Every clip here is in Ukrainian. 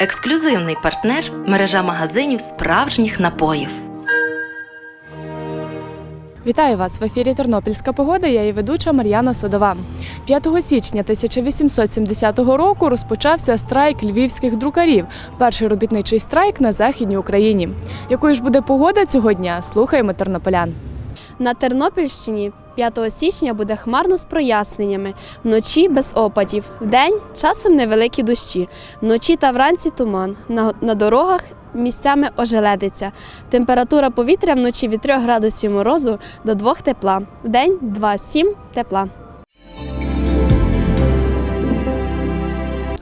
Ексклюзивний партнер мережа магазинів справжніх напоїв. Вітаю вас в ефірі Тернопільська погода. Я її ведуча Мар'яна Содова. 5 січня 1870 року розпочався страйк львівських друкарів. Перший робітничий страйк на західній Україні. Якою ж буде погода цього дня? Слухаємо тернополян. На Тернопільщині 5 січня буде хмарно з проясненнями, вночі без опадів, вдень часом невеликі дощі, вночі та вранці туман. На, на дорогах місцями ожеледиться. Температура повітря вночі від 3 градусів морозу до 2 тепла, вдень 2-7 тепла.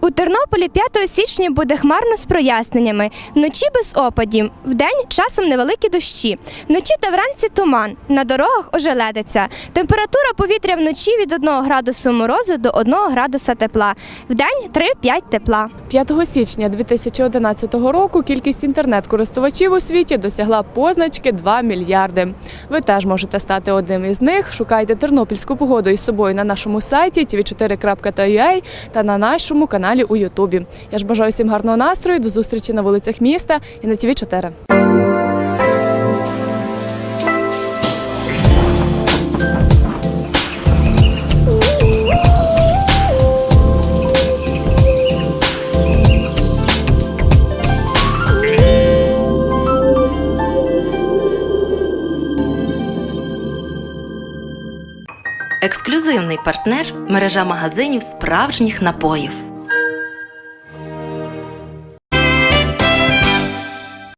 У Тернополі 5 січня буде хмарно з проясненнями. Вночі без опадів, вдень часом невеликі дощі. Вночі та вранці туман. На дорогах ожеледиться. Температура повітря вночі від 1 градусу морозу до 1 градуса тепла. Вдень 3-5 тепла. 5 січня 2011 року кількість інтернет-користувачів у світі досягла позначки 2 мільярди. Ви теж можете стати одним із них. Шукайте тернопільську погоду із собою на нашому сайті tv4.ua та на нашому каналі у Ютубі. Я ж бажаю всім гарного настрою. До зустрічі на вулицях міста і на tv 4 Ексклюзивний партнер мережа магазинів справжніх напоїв.